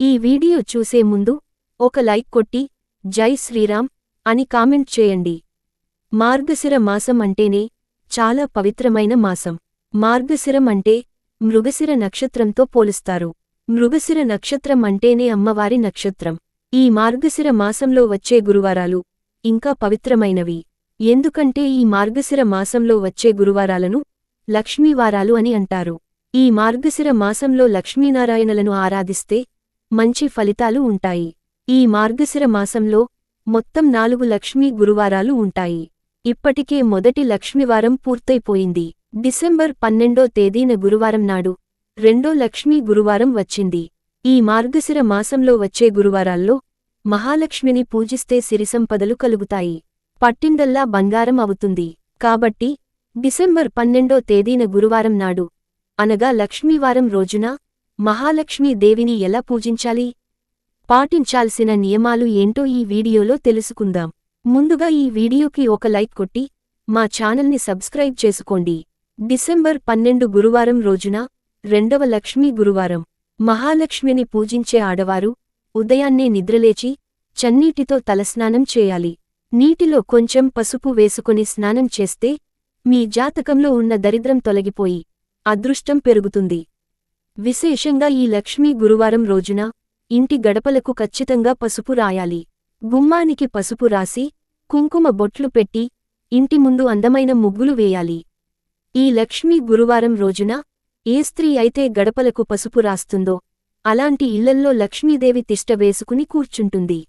ఈ వీడియో చూసే ముందు ఒక లైక్ కొట్టి జై శ్రీరామ్ అని కామెంట్ చేయండి. మార్గశిర మాసం అంటేనే చాలా పవిత్రమైన మాసం. మార్గశిరం అంటే మృగశిర నక్షత్రంతో పోలుస్తారు. మృగశిర నక్షత్రం అంటేనే అమ్మవారి నక్షత్రం. ఈ మార్గశిర మాసంలో వచ్చే గురువారాలు ఇంకా పవిత్రమైనవి. ఎందుకంటే ఈ మార్గశిర మాసంలో వచ్చే గురువారాలను లక్ష్మీవారాలు అని అంటారు. ఈ మార్గశిర మాసంలో లక్ష్మీనారాయణలను ఆరాధిస్తే మంచి ఫలితాలు ఉంటాయి. ఈ మార్గశిర మాసంలో మొత్తం నాలుగు లక్ష్మీ గురువారాలు ఉంటాయి. ఇప్పటికే మొదటి లక్ష్మివారం పూర్తయిపోయింది. డిసెంబర్ పన్నెండో తేదీన గురువారం నాడు రెండో లక్ష్మీ గురువారం వచ్చింది. ఈ మార్గశిర మాసంలో వచ్చే గురువారాల్లో మహాలక్ష్మిని పూజిస్తే సిరిసంపదలు కలుగుతాయి. పట్టిందల్లా బంగారం అవుతుంది. కాబట్టి డిసెంబర్ పన్నెండో తేదీన గురువారం నాడు అనగా లక్ష్మీవారం రోజున మహాలక్ష్మీ దేవిని ఎలా పూజించాలి? పాటించాల్సిన నియమాలు ఏంటో ఈ వీడియోలో తెలుసుకుందాం. ముందుగా ఈ వీడియోకి ఒక లైక్ కొట్టి మా ఛానల్ని సబ్స్క్రైబ్ చేసుకోండి. డిసెంబర్ పన్నెండు గురువారం రోజున రెండవ లక్ష్మీ గురువారం. మహాలక్ష్మిని పూజించే ఆడవారు ఉదయాన్నే నిద్రలేచి చన్నీటితో తలస్నానం చేయాలి. నీటిలో కొంచెం పసుపు వేసుకుని స్నానం చేస్తే మీ జాతకంలో ఉన్న దరిద్రం తొలగిపోయి అదృష్టం పెరుగుతుంది. విశేషంగా ఈ లక్ష్మీ గురువారం రోజున ఇంటి గడపలకు ఖచ్చితంగా పసుపు రాయాలి. గుమ్మానికి పసుపు రాసి కుంకుమ బొట్లు పెట్టి ఇంటి ముందు అందమైన ముగ్గులు వేయాలి. ఈ లక్ష్మీ గురువారం రోజున ఏ స్త్రీ అయితే గడపలకు పసుపు రాస్తుందో అలాంటి ఇళ్ళల్లో లక్ష్మీదేవి తిష్ట వేసుకుని కూర్చుంటుంది.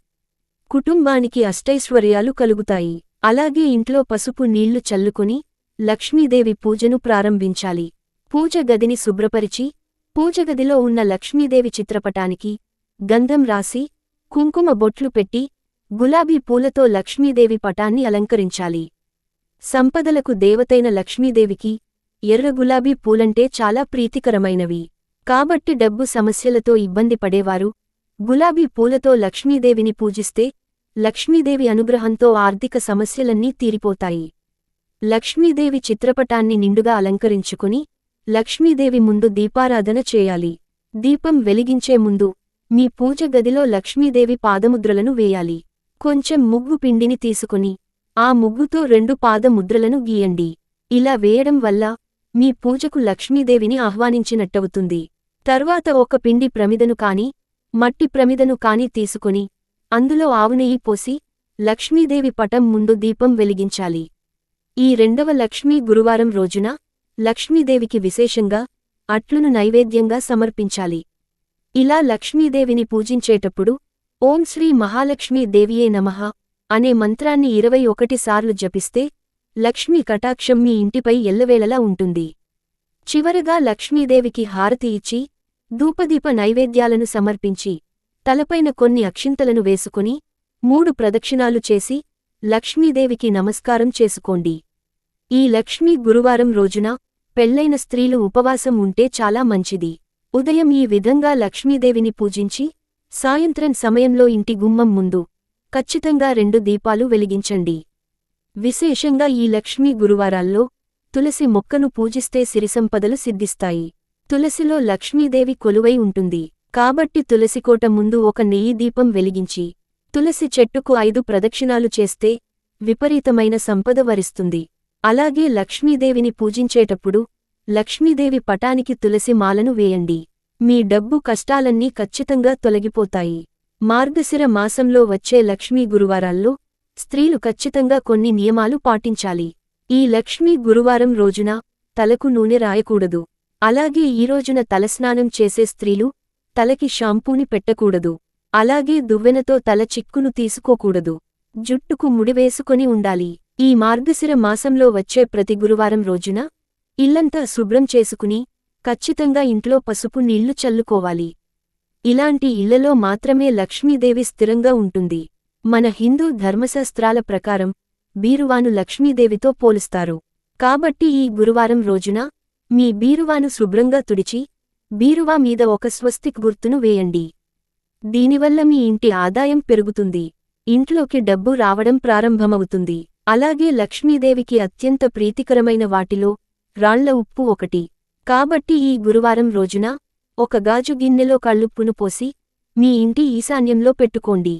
కుటుంబానికి అష్టైశ్వర్యాలు కలుగుతాయి. అలాగే ఇంట్లో పసుపు నీళ్ళు చల్లుకుని లక్ష్మీదేవి పూజను ప్రారంభించాలి. పూజ గదిని శుభ్రపరిచి పూజగదిలో ఉన్న లక్ష్మీదేవి చిత్రపటానికి గంధం రాసి కుంకుమ బొట్లు పెట్టి గులాబీ పూలతో లక్ష్మీదేవి పటాన్ని అలంకరించాలి. సంపదలకు దేవతైన లక్ష్మీదేవికి ఎర్ర గులాబీ పూలంటే చాలా ప్రీతికరమైనవి. కాబట్టి డబ్బు సమస్యలతో ఇబ్బంది పడేవారు. గులాబీ పూలతో లక్ష్మీదేవిని పూజిస్తే లక్ష్మీదేవి అనుగ్రహంతో ఆర్థిక సమస్యలన్నీ తీరిపోతాయి. లక్ష్మీదేవి చిత్రపటాన్ని నిండుగా అలంకరించుకుని లక్ష్మీదేవి ముందు దీపారాధన చేయాలి. దీపం వెలిగించే ముందు మీ పూజ గదిలో లక్ష్మీదేవి పాదముద్రలను వేయాలి. కొంచెం ముగ్గు పిండిని తీసుకుని ఆ ముగ్గుతో రెండు పాదముద్రలను గీయండి. ఇలా వేయడం వల్ల మీ పూజకు లక్ష్మీదేవిని ఆహ్వానించినట్టవుతుంది. తర్వాత ఒక పిండి ప్రమిదను కాని మట్టి ప్రమిదను కాని తీసుకుని అందులో ఆవునెయ్యి పోసి లక్ష్మీదేవి పటం ముందు దీపం వెలిగించాలి. ఈ రెండవ లక్ష్మీ గురువారం రోజున లక్ష్మీదేవికి విశేషంగా అట్లును నైవేద్యంగా సమర్పించాలి. ఇలా లక్ష్మీదేవిని పూజించేటప్పుడు ఓం శ్రీ మహాలక్ష్మీ దేవియే నమః అనే మంత్రాన్ని ఇరవై ఒకటి సార్లు జపిస్తే లక్ష్మీ కటాక్షం మీ ఇంటిపై ఎల్లవేళలా ఉంటుంది. చివరగా లక్ష్మీదేవికి హారతి ఇచ్చి ధూపదీప నైవేద్యాలను సమర్పించి తలపైన కొన్ని అక్షింతలను వేసుకుని మూడు ప్రదక్షిణాలు చేసి లక్ష్మీదేవికి నమస్కారం చేసుకోండి. ఈ లక్ష్మీ గురువారం రోజున పెళ్ళైన స్త్రీలు ఉపవాసం ఉంటే చాలా మంచిది. ఉదయం ఈ విధంగా లక్ష్మీదేవిని పూజించి సాయంత్రం సమయంలో ఇంటి గుమ్మం ముందు ఖచ్చితంగా రెండు దీపాలు వెలిగించండి. విశేషంగా ఈ లక్ష్మీ గురువారాల్లో తులసి మొక్కను పూజిస్తే సిరిసంపదలు సిద్ధిస్తాయి. తులసిలో లక్ష్మీదేవి కొలువై ఉంటుంది. కాబట్టి తులసికోట ముందు ఒక నెయ్యి దీపం వెలిగించి తులసి చెట్టుకు ఐదు ప్రదక్షిణాలు చేస్తే విపరీతమైన సంపద వరిస్తుంది. అలాగే లక్ష్మీదేవిని పూజించేటప్పుడు లక్ష్మీదేవి పటానికి తులసి మాలను వేయండి. మీ డబ్బు కష్టాలన్నీ ఖచ్చితంగా తొలగిపోతాయి. మార్గశిర మాసంలో వచ్చే లక్ష్మీ గురువారాల్లో స్త్రీలు ఖచ్చితంగా కొన్ని నియమాలు పాటించాలి. ఈ లక్ష్మీ గురువారం రోజున తలకు నూనె రాయకూడదు. అలాగే ఈ రోజున తలస్నానం చేసే స్త్రీలు తలకి షాంపూని పెట్టకూడదు. అలాగే దువ్వెనతో తల చిక్కును తీసుకోకూడదు. జుట్టుకు ముడివేసుకొని ఉండాలి. ఈ మార్గశిర మాసంలో వచ్చే ప్రతి గురువారం రోజున ఇల్లంతా శుభ్రం చేసుకుని ఖచ్చితంగా ఇంట్లో పసుపు నీళ్ళు చల్లుకోవాలి. ఇలాంటి ఇళ్ళలో మాత్రమే లక్ష్మీదేవి స్థిరంగా ఉంటుంది. మన హిందూ ధర్మశాస్త్రాల ప్రకారం బీరువాను లక్ష్మీదేవితో పోలుస్తారు. కాబట్టి ఈ గురువారం రోజున మీ బీరువాను శుభ్రంగా తుడిచి బీరువా మీద ఒక స్వస్తిక్ గుర్తును వేయండి. దీనివల్ల మీ ఇంటి ఆదాయం పెరుగుతుంది. ఇంట్లోకి డబ్బు రావడం ప్రారంభమవుతుంది. అలాగే లక్ష్మీదేవికి అత్యంత ప్రీతికరమైన వాటిలో రాళ్ళ ఉప్పు ఒకటి. కాబట్టి ఈ గురువారం రోజున ఒక గాజు గిన్నెలో కళ్ళుప్పును పోసి మీ ఇంటి ఈశాన్యంలో పెట్టుకోండి.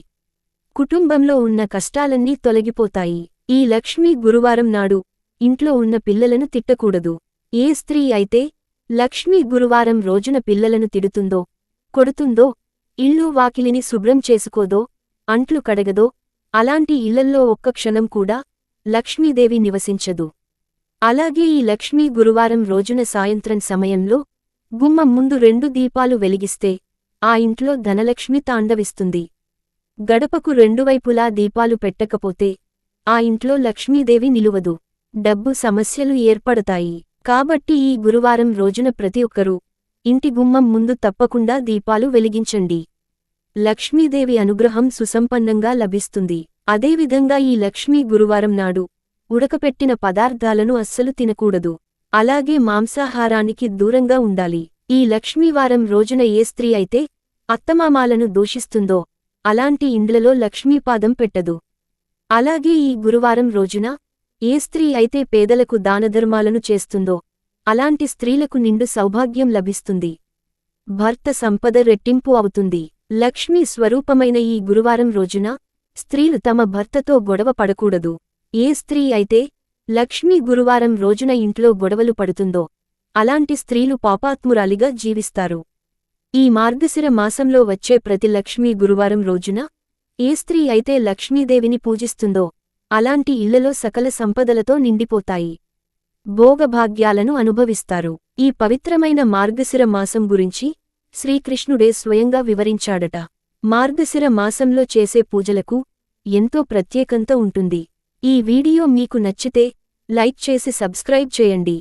కుటుంబంలో ఉన్న కష్టాలన్నీ తొలగిపోతాయి. ఈ లక్ష్మీ గురువారం నాడు ఇంట్లో ఉన్న పిల్లలను తిట్టకూడదు. ఏ స్త్రీ అయితే లక్ష్మీ గురువారం రోజున పిల్లలను తిడుతుందో కొడుతుందో ఇల్లు వాకిలిని శుభ్రం చేసుకోదో అంట్లు కడగదో అలాంటి ఇళ్ళల్లో ఒక్క క్షణం కూడా లక్ష్మీదేవి నివసించదు. అలాగే ఈ లక్ష్మీ గురువారం రోజున సాయంత్రం సమయంలో గుమ్మం ముందు రెండు దీపాలు వెలిగిస్తే ఆ ఇంట్లో ధనలక్ష్మి తాండవిస్తుంది. గడపకు రెండువైపులా దీపాలు పెట్టకపోతే ఆ ఇంట్లో లక్ష్మీదేవి నిలువదు. డబ్బు సమస్యలు ఏర్పడతాయి. కాబట్టి ఈ గురువారం రోజున ప్రతి ఒక్కరూ ఇంటి గుమ్మం ముందు తప్పకుండా దీపాలు వెలిగించండి. లక్ష్మీదేవి అనుగ్రహం సుసంపన్నంగా లభిస్తుంది. అదేవిధంగా ఈ లక్ష్మీ గురువారం నాడు ఉడకపెట్టిన పదార్థాలను అస్సలు తినకూడదు. అలాగే మాంసాహారానికి దూరంగా ఉండాలి. ఈ లక్ష్మీవారం రోజున ఏ స్త్రీ అయితే అత్తమామాలను దూషిస్తుందో అలాంటి ఇండ్లలో లక్ష్మీపాదం పెట్టదు. అలాగే ఈ గురువారం రోజున ఏ స్త్రీ అయితే పేదలకు దానధర్మాలను చేస్తుందో అలాంటి స్త్రీలకు నిండు సౌభాగ్యం లభిస్తుంది. భర్త సంపద రెట్టింపు అవుతుంది. లక్ష్మీ స్వరూపమైన ఈ గురువారం రోజున స్త్రీలు తమ భర్తతో గొడవ పడకూడదు. ఏ స్త్రీ అయితే లక్ష్మీ గురువారం రోజున ఇంట్లో గొడవలు పడుతుందో అలాంటి స్త్రీలు పాపాత్మురాలిగా జీవిస్తారు. ఈ మార్గశిర మాసంలో వచ్చే ప్రతి లక్ష్మీ గురువారం రోజున ఏ స్త్రీ అయితే లక్ష్మీదేవిని పూజిస్తుందో అలాంటి ఇళ్ళలో సకల సంపదలతో నిండిపోతాయి. భోగభాగ్యాలను అనుభవిస్తారు. ఈ పవిత్రమైన మార్గశిర మాసం గురించి శ్రీకృష్ణుడే స్వయంగా వివరించాడట. మార్గశిర మాసంలో చేసే పూజలకు ఎంతో ప్రత్యేకంత ఉంటుంది. ఈ వీడియో మీకు నచ్చితే లైక్ చేసి సబ్స్క్రైబ్ చేయండి.